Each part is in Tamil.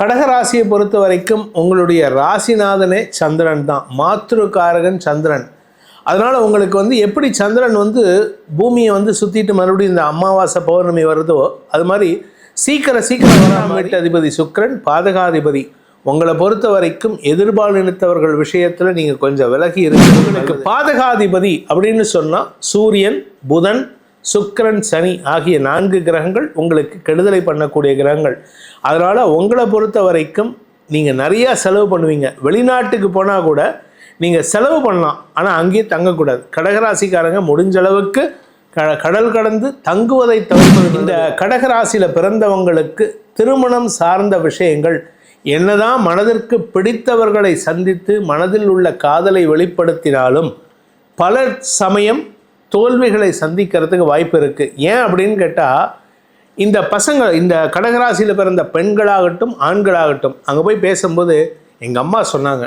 கடகராசியை பொறுத்த வரைக்கும் உங்களுடைய ராசிநாதனே சந்திரன் தான். மாத்ருகாரகன் சந்திரன். அதனால் உங்களுக்கு வந்து எப்படி சந்திரன் வந்து பூமியை வந்து சுற்றிட்டு மறுபடியும் இந்த அமாவாசை பௌர்ணமி வருதோ அது மாதிரி சீக்கிரம் சீக்கிரம் வராம வீட்டு அதிபதி சுக்கிரன் பாதகாதிபதி. உங்களை பொறுத்த வரைக்கும் எதிர்பாலினத்தவர்கள் விஷயத்தில் நீங்கள் கொஞ்சம் விலகி இருக்கிறது பாதகாதிபதி அப்படின்னு சொன்னால் சூரியன் புதன் சுக்கரன் சனி ஆகிய நான்கு கிரகங்கள் உங்களுக்கு கெடுதலை பண்ணக்கூடிய கிரகங்கள். அதனால் உங்களை பொறுத்த வரைக்கும் நீங்கள் நிறையா செலவு பண்ணுவீங்க. வெளிநாட்டுக்கு போனால் கூட நீங்கள் செலவு பண்ணலாம். ஆனால் அங்கேயே தங்கக்கூடாது. கடகராசிக்காரங்க முடிஞ்ச அளவுக்கு க கடல் கடந்து தங்குவதை தவிர்ப்பது இந்த கடகராசியில் பிறந்தவங்களுக்கு திருமணம் சார்ந்த விஷயங்கள் என்னதான் மனதிற்கு பிடித்தவர்களை சந்தித்து மனதில் உள்ள காதலை வெளிப்படுத்தினாலும் பல சமயம் தோல்விகளை சந்திக்கிறதுக்கு வாய்ப்பு இருக்குது ஏன் அப்படின்னு கேட்டால் இந்த பசங்க இந்த கடகராசியில் பிறந்த பெண்களாகட்டும் ஆண்களாகட்டும் அங்கே போய் பேசும்போது எங்கள் அம்மா சொன்னாங்க.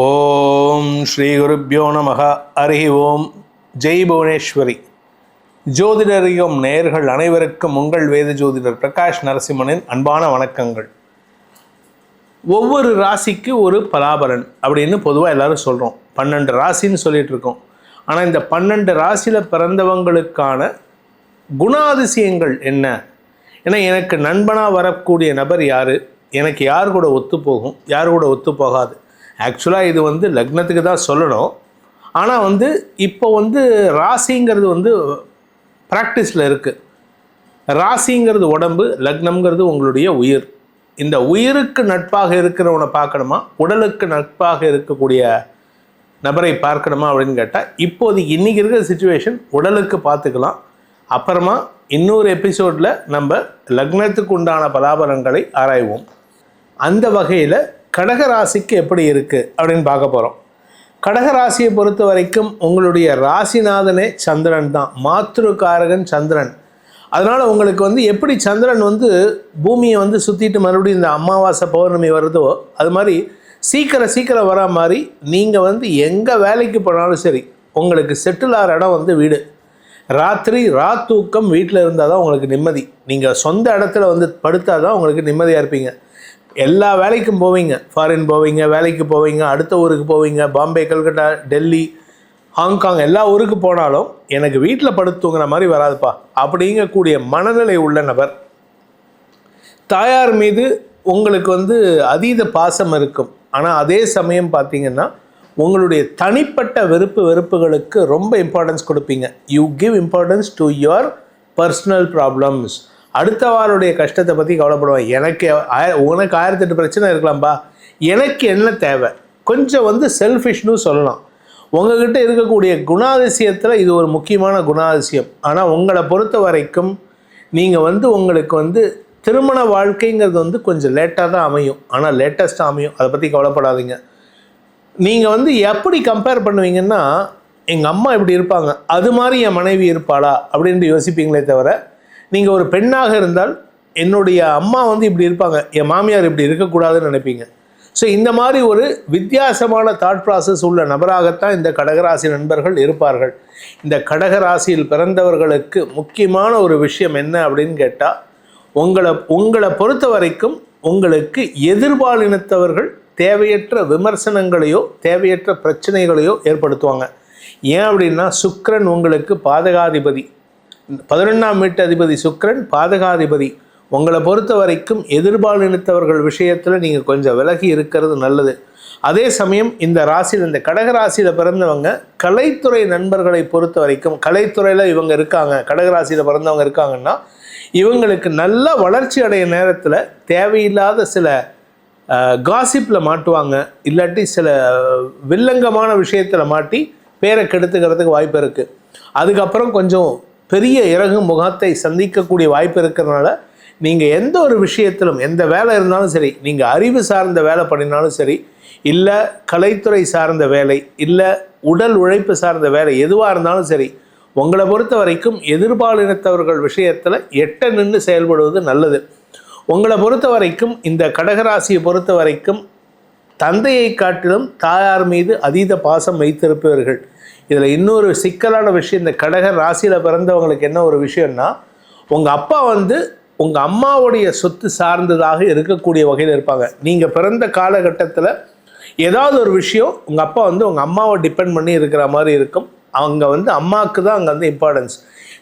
ஓம் ஸ்ரீ குருப்பியோ நமக. அருகி ஓம். ஜெய் புவனேஸ்வரி. ஜோதிடரியம் நேயர்கள் அனைவருக்கும் உங்கள் வேத ஜோதிடர் பிரகாஷ் நரசிம்மனின் அன்பான வணக்கங்கள். ஒவ்வொரு ராசிக்கு ஒரு பலாபலன் அப்படின்னு பொதுவாக எல்லாரும் சொல்கிறோம் பன்னெண்டு ராசின்னு சொல்லிட்டு இருக்கோம். ஆனால் இந்த பன்னெண்டு ராசியில் பிறந்தவங்களுக்கான குணாதிசயங்கள் என்ன? ஏன்னா எனக்கு நண்பனாக வரக்கூடிய நபர் யார்? எனக்கு யார் கூட ஒத்து போகும்? யார் கூட ஒத்து போகாது? ஆக்சுவலாக இது வந்து லக்னத்துக்கு தான் சொல்லணும். ஆனால் வந்து இப்போ வந்து ராசிங்கிறது வந்து ப்ராக்டிஸில் இருக்குது ராசிங்கிறது உடம்பு லக்னம்ங்கிறது உங்களுடைய உயிர். இந்த உயிருக்கு நட்பாக இருக்கிறவனை பார்க்கணுமா? உடலுக்கு நட்பாக இருக்கக்கூடிய நபரை பார்க்கணுமா அப்படின்னு கேட்டால் இப்போதைக்கு இன்றைக்கி இருக்கிற சுச்சுவேஷன் உடலுக்கு பார்த்துக்கலாம். அப்புறமா இன்னொரு எபிசோடில் நம்ம லக்னத்துக்கு உண்டான பலாபலங்களை ஆராய்வோம். அந்த வகையில் கடகராசிக்கு எப்படி இருக்குது அப்படின்னு பார்க்க போகிறோம் கடகராசியை பொறுத்த வரைக்கும் உங்களுடைய ராசிநாதனே சந்திரன் தான். மாத்திருக்காரகன் சந்திரன். அதனால் உங்களுக்கு வந்து எப்படி சந்திரன் வந்து பூமியை வந்து சுற்றிட்டு மறுபடியும் இந்த அமாவாசை பௌர்ணமி வருதோ அது மாதிரி சீக்கிரம் சீக்கிரம் வரா மாதிரி நீங்கள் வந்து எங்கே வேலைக்கு போனாலும் சரி உங்களுக்கு செட்டில் ஆகிற இடம் வந்து வீடு. ராத்திரி ரா தூக்கம் வீட்டில் இருந்தால் தான் உங்களுக்கு நிம்மதி. நீங்கள் சொந்த இடத்துல வந்து படுத்தால் தான் உங்களுக்கு நிம்மதியாக இருப்பீங்க. எல்லா வேலைக்கும் போவீங்க. ஃபாரின் போவீங்க வேலைக்கு போவீங்க அடுத்த ஊருக்கு போவீங்க பாம்பே கல்கட்டா டெல்லி ஹாங்காங் எல்லா ஊருக்கு போனாலும் எனக்கு வீட்டில் படுத்து தூங்குற மாதிரி வராதுப்பா. அப்படிங்கக்கூடிய மனநிலை உள்ள நபர். தாயார் மீது உங்களுக்கு வந்து அதீத பாசம் இருக்கும். ஆனால் அதே சமயம் பார்த்தீங்கன்னா உங்களுடைய தனிப்பட்ட வெறுப்பு வெறுப்புகளுக்கு ரொம்ப இம்பார்ட்டன்ஸ் கொடுப்பீங்க. You give importance to your personal problems அடுத்தவாருடைய கஷ்டத்தை பற்றி கவலைப்படுவேன் எனக்கு ஆய- உனக்கு ஆயிரத்தெட்டு பிரச்சனை இருக்கலாம்பா. எனக்கு என்ன தேவை? கொஞ்சம் வந்து செல்ஃபிஷ்னு சொல்லலாம். உங்ககிட்ட இருக்கக்கூடிய குணாதிசயத்தில் இது ஒரு முக்கியமான குணாதிசயம். ஆனால் உங்களை பொறுத்த வரைக்கும் நீங்கள் வந்து உங்களுக்கு வந்து திருமண வாழ்க்கைங்கிறது வந்து கொஞ்சம் லேட்டாக தான் அமையும். ஆனால் லேட்டஸ்ட்டாக அமையும். அதை பற்றி கவலைப்படாதீங்க. நீங்கள் வந்து எப்படி கம்பேர் பண்ணுவீங்கன்னா எங்கள் அம்மா இப்படி இருப்பாங்க. அது மாதிரி என் மனைவி இருப்பாளா? அப்படின்ட்டு யோசிப்பீங்களே தவிர நீங்கள் ஒரு பெண்ணாக இருந்தால் என்னுடைய அம்மா வந்து இப்படி இருப்பாங்க என் மாமியார் இப்படி இருக்கக்கூடாதுன்னு நினைப்பீங்க. ஸோ இந்த மாதிரி ஒரு வித்தியாசமான தாட் ப்ராசஸ் உள்ள நபராகத்தான் இந்த கடகராசி நண்பர்கள் இருப்பார்கள். இந்த கடகராசியில் பிறந்தவர்களுக்கு முக்கியமான ஒரு விஷயம் என்ன அப்படின்னு கேட்டால் உங்களை உங்களை பொறுத்த வரைக்கும் உங்களுக்கு எதிர்பாலினத்தவர்கள் தேவையற்ற விமர்சனங்களையோ தேவையற்ற பிரச்சனைகளையோ ஏற்படுத்துவாங்க. ஏன் அப்படின்னா சுக்கரன் உங்களுக்கு பாதகாதிபதி. பதினொன்றாம் வீட்டு அதிபதி சுக்கிரன் பாதகாதிபதி. உங்களை பொறுத்த வரைக்கும் எதிர்பால் நினைத்தவர்கள் விஷயத்தில் நீங்கள் கொஞ்சம் விலகி இருக்கிறது நல்லது. அதே சமயம் இந்த ராசியில் இந்த கடக ராசியில் பிறந்தவங்க கலைத்துறை நண்பர்களை பொறுத்த வரைக்கும் கலைத்துறையில் இவங்க இருக்காங்க கடகராசியில் பிறந்தவங்க இருக்காங்கன்னா இவங்களுக்கு நல்ல வளர்ச்சி அடைய நேரத்தில் தேவையில்லாத சில காசிப்பில் மாட்டுவாங்க. இல்லாட்டி சில வில்லங்கமான விஷயத்தில் மாட்டி பேரை கெடுத்துக்கிறதுக்கு வாய்ப்பு இருக்குது அதுக்கப்புறம் கொஞ்சம் பெரிய இறகு முகத்தை சந்திக்கக்கூடிய வாய்ப்பு இருக்கிறதுனால நீங்கள் எந்த ஒரு விஷயத்திலும் எந்த வேலை இருந்தாலும் சரி நீங்கள் அறிவு சார்ந்த வேலை பண்ணினாலும் சரி இல்லை கலைத்துறை சார்ந்த வேலை இல்லை உடல் உழைப்பு சார்ந்த வேலை எதுவாக இருந்தாலும் சரி உங்களை பொறுத்த வரைக்கும் எதிர்பாலினத்தவர்கள் விஷயத்தில் எட்ட நின்று செயல்படுவது நல்லது. உங்களை பொறுத்த வரைக்கும் இந்த கடகராசியை பொறுத்த வரைக்கும் தந்தையை காட்டிலும் தாயார் மீது அதீத பாசம் வைத்திருப்பவர்கள். இதில் இன்னொரு சிக்கலான விஷயம் இந்த கடக ராசியில் பிறந்தவங்களுக்கு என்ன ஒரு விஷயம்னா உங்கள் அப்பா வந்து உங்கள் அம்மாவுடைய சொத்து சார்ந்ததாக இருக்கக்கூடிய வகையில் இருப்பாங்க. நீங்கள் பிறந்த காலகட்டத்தில் ஏதாவது ஒரு விஷயம் உங்கள் அப்பா வந்து உங்கள் அம்மாவை டிபெண்ட் பண்ணி இருக்கிற மாதிரி இருக்கும். அவங்க வந்து அம்மாவுக்கு தான் அங்கே வந்து இம்பார்ட்டன்ஸ்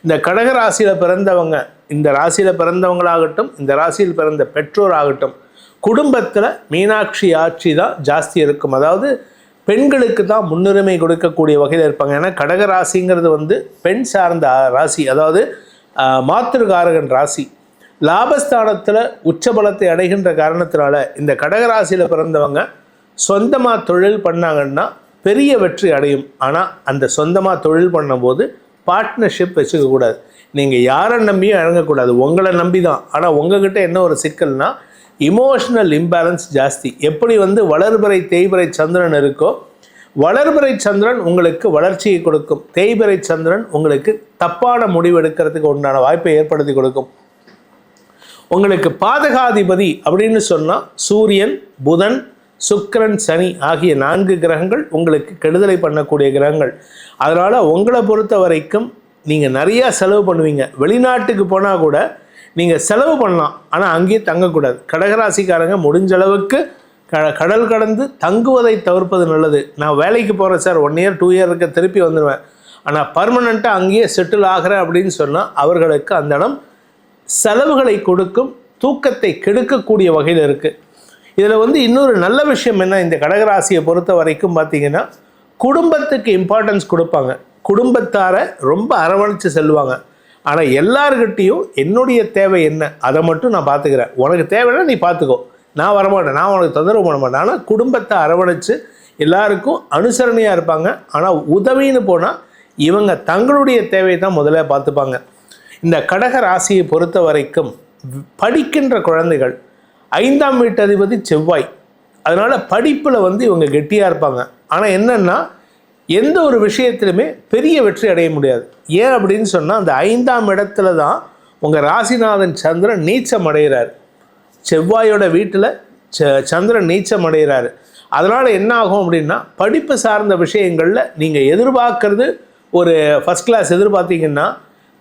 இந்த கடக ராசியில் பிறந்தவங்க இந்த ராசியில் பிறந்தவங்களாகட்டும் இந்த ராசியில் பிறந்த பெற்றோர் ஆகட்டும் குடும்பத்தில் மீனாட்சி ஆட்சி தான் ஜாஸ்தி இருக்கும். அதாவது பெண்களுக்கு தான் முன்னுரிமை கொடுக்கக்கூடிய வகையில் இருப்பாங்க. ஏன்னா கடக ராசிங்கிறது வந்து பெண் சார்ந்த ராசி. அதாவது மாத்திருக்காரகன் ராசி. லாபஸ்தானத்தில் உச்சபலத்தை அடைகின்ற காரணத்தினால இந்த கடகராசியில் பிறந்தவங்க சொந்தமாக தொழில் பண்ணாங்கன்னா பெரிய வெற்றி அடையும். ஆனால் அந்த சொந்தமாக தொழில் பண்ணும்போது பார்ட்னர்ஷிப் வச்சுக்கக்கூடாது. நீங்கள் யாரை நம்பியும் இறங்கக்கூடாது. உங்களை நம்பி தான் ஆனால் உங்ககிட்ட என்ன ஒரு சிக்கல்னால் இமோஷனல் இம்பேலன்ஸ் ஜாஸ்தி. எப்படி வந்து வளர்பிறை தேய்பிறை சந்திரன் இருக்கோ வளர்பிறை சந்திரன் உங்களுக்கு வளர்ச்சியை கொடுக்கும். தேய்பிறை சந்திரன் உங்களுக்கு தப்பான முடிவு எடுக்கிறதுக்கு உண்டான வாய்ப்பை ஏற்படுத்தி கொடுக்கும். உங்களுக்கு பாதகாதிபதி அப்படின்னு சொன்னால் சூரியன் புதன் சுக்கரன் சனி ஆகிய நான்கு கிரகங்கள் உங்களுக்கு கெடுதலை பண்ணக்கூடிய கிரகங்கள். அதனால் உங்களை பொறுத்த வரைக்கும் நீங்கள் நிறையா செலவு பண்ணுவீங்க. வெளிநாட்டுக்கு போனால் கூட நீங்கள் செலவு பண்ணலாம். ஆனால் அங்கேயே தங்கக்கூடாது. கடகராசிக்காரங்க முடிஞ்ச அளவுக்கு க கடல் கடந்து தங்குவதை தவிர்ப்பது நல்லது. நான் வேலைக்கு போகிறேன் sir. One year two year இருக்க திருப்பி வந்துடுவேன் ஆனால் பர்மனெண்ட்டாக அங்கேயே செட்டில் ஆகிறேன் அப்படின்னு சொன்னால் அவர்களுக்கு அந்த இடம் செலவுகளை கொடுக்கும் தூக்கத்தை கெடுக்கக்கூடிய வகையில் இருக்குது இதில் வந்து இன்னொரு நல்ல விஷயம் என்ன? இந்த கடகராசியை பொறுத்த வரைக்கும் பார்த்தீங்கன்னா குடும்பத்துக்கு இம்பார்ட்டன்ஸ் கொடுப்பாங்க. குடும்பத்தாரை ரொம்ப அரவணைச்சு செல்வாங்க. ஆனால் எல்லாருக்கிட்டேயும் என்னுடைய தேவை என்ன? அதை மட்டும் நான் பார்த்துக்கிறேன் உனக்கு தேவைன்னா நீ பார்த்துக்கோ நான் வரமாட்டேன். நான் உனக்கு தொந்தரவு பண்ண மாட்டேன். ஆனால் குடும்பத்தை அரவணைச்சு எல்லாருக்கும் அனுசரணையாக இருப்பாங்க. ஆனால் உதவின்னு போனால் இவங்க தங்களுடைய தேவையை தான் முதல்ல பார்த்துப்பாங்க. இந்த கடக ராசியை பொறுத்த வரைக்கும் படிக்கின்ற குழந்தைகள் ஐந்தாம் வீட்டு அதிபதி செவ்வாய். அதனால் படிப்பில் வந்து இவங்க கெட்டியாக இருப்பாங்க. ஆனால் என்னென்னா எந்த ஒரு விஷயத்திலுமே பெரிய வெற்றி அடைய முடியாது. ஏன் அப்படின்னு சொன்னால் அந்த ஐந்தாம் இடத்துல தான் உங்கள் ராசிநாதன் சந்திரன் நீச்சம் அடைகிறார் செவ்வாயோட வீட்டில் ச சந்திரன் நீச்சம் அடைகிறாரு அதனால் என்ன ஆகும் அப்படின்னா படிப்பு சார்ந்த விஷயங்களில் நீங்கள் எதிர்பார்க்கறது ஒரு ஃபஸ்ட் கிளாஸ் எதிர்பார்த்தீங்கன்னா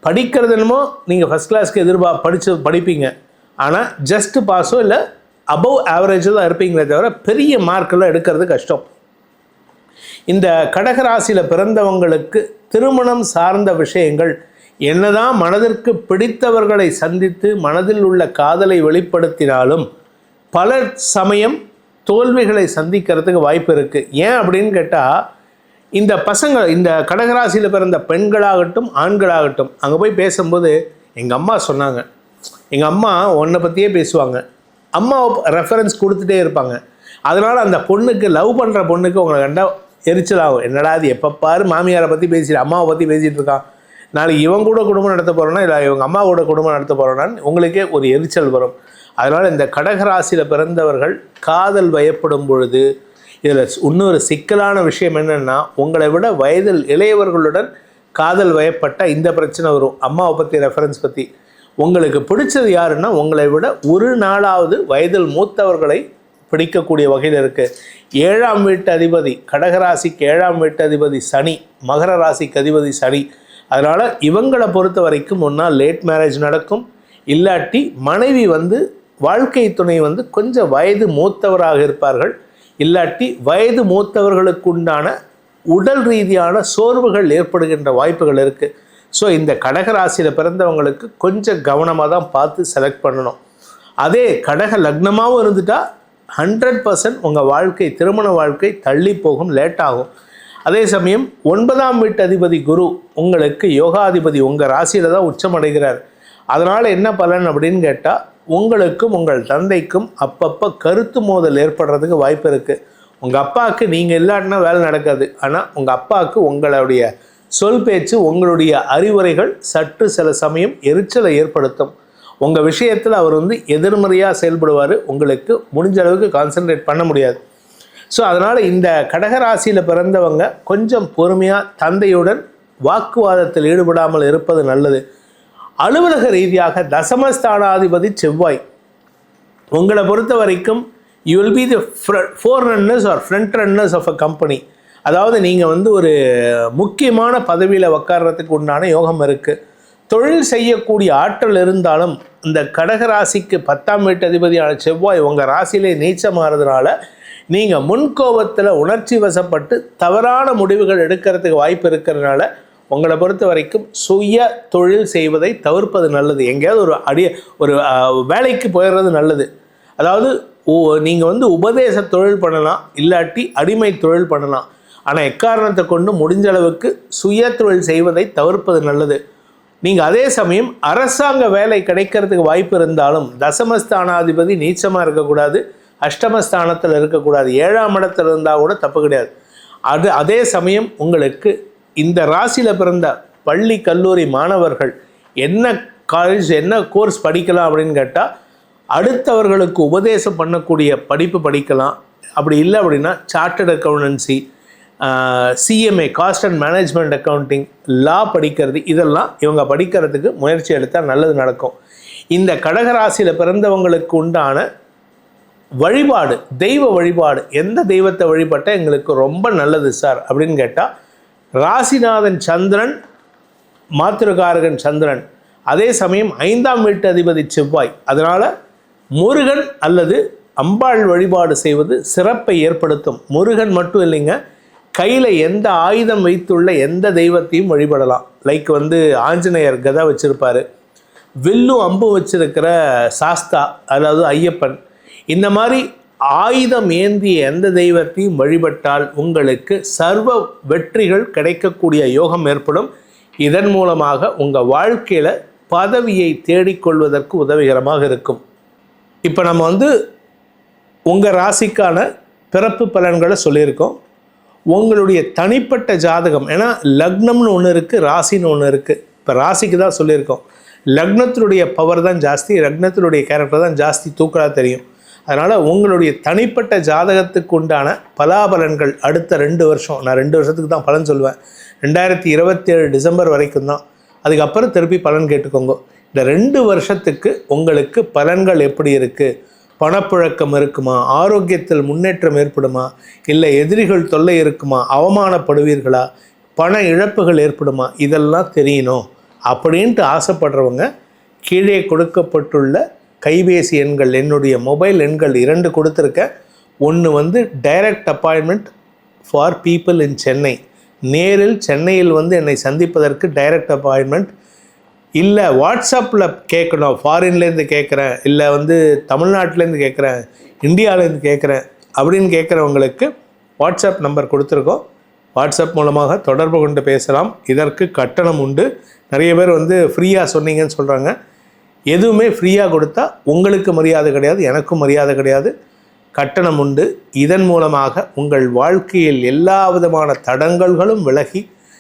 படிக்கிறது என்னமோ நீங்கள் ஃபஸ்ட் கிளாஸ்க்கு எதிர்பா படித்து படிப்பீங்க. ஆனால் ஜஸ்ட் பாஸோ இல்லை அபவ் ஆவரேஜோ தான் இருப்பீங்களே தவிர பெரிய மார்க்கெல்லாம் எடுக்கிறது கஷ்டம். இந்த கடகராசியில் பிறந்தவங்களுக்கு திருமணம் சார்ந்த விஷயங்கள் என்னதான் மனதிற்கு பிடித்தவர்களை சந்தித்து மனதில் உள்ள காதலை வெளிப்படுத்தினாலும் பல சமயம் தோல்விகளை சந்திக்கிறதுக்கு வாய்ப்பு இருக்குது ஏன் அப்படின்னு கேட்டால் இந்த பசங்க இந்த கடகராசியில் பிறந்த பெண்களாகட்டும் ஆண்களாகட்டும் அங்கே போய் பேசும்போது எங்கள் அம்மா சொன்னாங்க. எங்கள் அம்மா உன்னை பற்றியே பேசுவாங்க. அம்மா ரெஃபரன்ஸ் கொடுத்துட்டே இருப்பாங்க. அதனால் அந்த பொண்ணுக்கு லவ் பண்ணுற பொண்ணுக்கு உங்களை கண்டா எரிச்சலாகும். என்னடா அது எப்போ பாரு மாமியாரை பற்றி பேசிட்டு அம்மாவை பற்றி பேசிகிட்டு இருக்கான். நாளைக்கு இவன் கூட குடும்பம் நடத்த போகிறோன்னா இல்லை இவங்க அம்மா கூட குடும்பம் நடத்த போகிறோன்னா உங்களுக்கே ஒரு எரிச்சல் வரும். அதனால் இந்த கடகராசியில் பிறந்தவர்கள் காதல் வயப்படும் பொழுது இதில் இன்னொரு சிக்கலான விஷயம் என்னென்னா உங்களை விட வயதில் இளையவர்களுடன் காதல் வயப்பட்டால் இந்த பிரச்சனை வரும். அம்மாவை பற்றி ரெஃபரன்ஸ் பற்றி உங்களுக்கு பிடிச்சது யாருன்னா உங்களை விட ஒரு நாளாவது வயதில் மூத்தவர்களை பிடிக்கக்கூடிய வகையில் இருக்குது ஏழாம் வீட்டு அதிபதி கடகராசிக்கு ஏழாம் வீட்டு அதிபதி சனி மகர ராசிக்கு அதிபதி சனி. அதனால் இவங்களை பொறுத்த வரைக்கும் ஒன்றா லேட் மேரேஜ் நடக்கும். இல்லாட்டி மனைவி வந்து வாழ்க்கை துணை வந்து கொஞ்சம் வயது மூத்தவராக இருப்பார்கள். இல்லாட்டி வயது மூத்தவர்களுக்கு உண்டான உடல் ரீதியான சோர்வுகள் ஏற்படுகின்ற வாய்ப்புகள் இருக்குது ஸோ இந்த கடகராசியில் பிறந்தவங்களுக்கு கொஞ்சம் கவனமாக தான் பார்த்து செலக்ட் பண்ணணும். அதே கடக லக்னமாகவும் இருந்துட்டால் ஹண்ட்ரட் பர்சன்ட் உங்கள் வாழ்க்கை திருமண வாழ்க்கை தள்ளி போகும் லேட் ஆகும். அதே சமயம் ஒன்பதாம் வீட்டு அதிபதி குரு உங்களுக்கு யோகாதிபதி உங்கள் ராசியில் தான் உச்சமடைகிறார். அதனால் என்ன பலன் அப்படின்னு கேட்டால் உங்களுக்கும் உங்கள் தந்தைக்கும் அப்பப்போ கருத்து மோதல் ஏற்படுறதுக்கு வாய்ப்பு இருக்குது உங்கள் அப்பாவுக்கு நீங்கள் இல்லாட்டினா வேலை நடக்காது. ஆனால் உங்கள் அப்பாவுக்கு உங்களுடைய சொல் பேச்சு உங்களுடைய அறிவுரைகள் சற்று சில சமயம் எரிச்சலை ஏற்படுத்தும். உங்கள் விஷயத்தில் அவர் வந்து எதிர்மறையாக செயல்படுவார் உங்களுக்கு முடிஞ்ச அளவுக்கு கான்சென்ட்ரேட் பண்ண முடியாது. ஸோ அதனால் இந்த கடகராசியில் பிறந்தவங்க கொஞ்சம் பொறுமையாக தந்தையுடன் வாக்குவாதத்தில் ஈடுபடாமல் இருப்பது நல்லது. அலுவலக ரீதியாக தசமஸ்தானாதிபதி செவ்வாய். உங்களை பொறுத்த வரைக்கும் you will be the forerunners are front runners of a company அதாவது நீங்கள் வந்து ஒரு முக்கியமான பதவியில் உட்கார்றதுக்கு உண்டான யோகம் இருக்குது தொழில் செய்யக்கூடிய ஆற்றல் இருந்தாலும் இந்த கடக ராசிக்கு பத்தாம் வீட்டு அதிபதியான செவ்வாய் உங்கள் ராசியிலே நீச்சமாகிறதுனால நீங்கள் முன்கோபத்தில் உணர்ச்சி வசப்பட்டு தவறான முடிவுகள் எடுக்கிறதுக்கு வாய்ப்பு இருக்கிறதுனால உங்களை பொறுத்த வரைக்கும் சுய தொழில் செய்வதை தவிர்ப்பது நல்லது. எங்கேயாவது ஒரு அடிய ஒரு வேலைக்கு போயிடுறது நல்லது. அதாவது நீங்கள் வந்து உபதேச தொழில் பண்ணலாம் இல்லாட்டி அடிமை தொழில் பண்ணலாம். ஆனால் எக்காரணத்தை கொண்டு முடிஞ்ச அளவுக்கு சுய தொழில் செய்வதை தவிர்ப்பது நல்லது. நீங்கள் அதே சமயம் அரசாங்க வேலை கிடைக்கிறதுக்கு வாய்ப்பு இருந்தாலும் தசமஸ்தானாதிபதி நீச்சமாக இருக்கக்கூடாது அஷ்டமஸ்தானத்தில் இருக்கக்கூடாது ஏழாம் இடத்துல இருந்தால் கூட தப்பு கிடையாது. அது அதே சமயம் உங்களுக்கு இந்த ராசியில் பிறந்த பள்ளி கல்லூரி மாணவர்கள் என்ன காலேஜ் என்ன கோர்ஸ் படிக்கலாம் அப்படின்னு கேட்டால் அடுத்தவர்களுக்கு உபதேசம் பண்ணக்கூடிய படிப்பு படிக்கலாம். அப்படி இல்லை அப்படின்னா chartered accountancy CMA cost and management accounting law படிக்கிறது இதெல்லாம் இவங்க படிக்கிறதுக்கு முயற்சி எடுத்தால் நல்லது நடக்கும். இந்த கடகராசியில் பிறந்தவங்களுக்கு உண்டான வழிபாடு தெய்வ வழிபாடு எந்த தெய்வத்தை வழிபட்டால் எங்களுக்கு ரொம்ப நல்லது சார் அப்படின்னு கேட்டால் ராசிநாதன் சந்திரன் மாத்திருக்காரகன் சந்திரன். அதே சமயம் ஐந்தாம் வீட்டு அதிபதி செவ்வாய். அதனால் முருகன் அல்லது அம்பாள் வழிபாடு செய்வது சிறப்பை ஏற்படுத்தும். முருகன் மட்டும் இல்லைங்க கையில் எந்த ஆயுதம் வைத்துள்ள எந்த தெய்வத்தையும் வழிபடலாம். லைக் வந்து ஆஞ்சநேயர் கதை வச்சுருப்பார். வில்லும் அம்பு வச்சிருக்கிற சாஸ்தா அதாவது ஐயப்பன் இந்த மாதிரி ஆயுதம் ஏந்திய எந்த தெய்வத்தையும் வழிபட்டால் உங்களுக்கு சர்வ வெற்றிகள் கிடைக்கக்கூடிய யோகம் ஏற்படும். இதன் மூலமாக உங்கள் வாழ்க்கையில் பதவியை தேடிக்கொள்வதற்கு உதவிகரமாக இருக்கும். இப்போ நம்ம வந்து உங்கள் ராசிக்கான பிறப்பு பலன்களை சொல்லியிருக்கோம். உங்களுடைய தனிப்பட்ட ஜாதகம். ஏன்னா லக்னம்னு ஒன்று இருக்குது ராசின்னு ஒன்று இருக்குது இப்போ ராசிக்கு தான் சொல்லியிருக்கோம். லக்னத்தினுடைய பவர் தான் ஜாஸ்தி லக்னத்தினுடைய கேரக்டர் தான் ஜாஸ்தி தூக்கலாக தெரியும். அதனால் உங்களுடைய தனிப்பட்ட ஜாதகத்துக்கு உண்டான பலாபலன்கள் அடுத்த ரெண்டு வருஷம். நான் ரெண்டு வருஷத்துக்கு தான் பலன் சொல்லுவேன் ரெண்டாயிரத்தி இருபத்தேழு டிசம்பர் வரைக்கும் தான். அதுக்கப்புறம் திருப்பி பலன் கேட்டுக்கோங்க. இந்த ரெண்டு வருஷத்துக்கு உங்களுக்கு பலன்கள் எப்படி இருக்குது பணப்புழக்கம் இருக்குமா? ஆரோக்கியத்தில் முன்னேற்றம் ஏற்படுமா? இல்லை எதிரிகள் தொல்லை இருக்குமா? அவமானப்படுவீர்களா? பண இழப்புகள் ஏற்படுமா? இதெல்லாம் தெரியணும். அப்படின்ட்டு ஆசைப்படுறவங்க கீழே கொடுக்கப்பட்டுள்ள கைபேசி எண்கள் என்னுடைய மொபைல் எண்கள் இரண்டு கொடுத்துருக்கேன் ஒன்று வந்து direct appointment for people in Chennai. நேரில் சென்னையில் வந்து என்னை சந்திப்பதற்கு டைரக்ட் அப்பாயின்மெண்ட் இல்லை வாட்ஸ்அப்பில் கேட்கணும் ஃபாரின்லேருந்து கேட்குறேன் இல்லை வந்து தமிழ்நாட்டிலேருந்து கேட்குறேன் இந்தியாவிலேருந்து கேட்குறேன் அப்படின்னு கேட்குறவங்களுக்கு வாட்ஸ்அப் நம்பர் கொடுத்துருக்கோம். வாட்ஸ்அப் மூலமாக தொடர்பு கொண்டு பேசலாம். இதற்கு கட்டணம் உண்டு. நிறைய பேர் வந்து ஃப்ரீயாக சொன்னீங்கன்னு சொல்கிறாங்க எதுவுமே ஃப்ரீயாக கொடுத்தா உங்களுக்கு மரியாதை கிடையாது எனக்கும் மரியாதை கிடையாது. கட்டணம் உண்டு. இதன் மூலமாக உங்கள் வாழ்க்கையில் எல்லா விதமான தடங்கல்களும் விலகி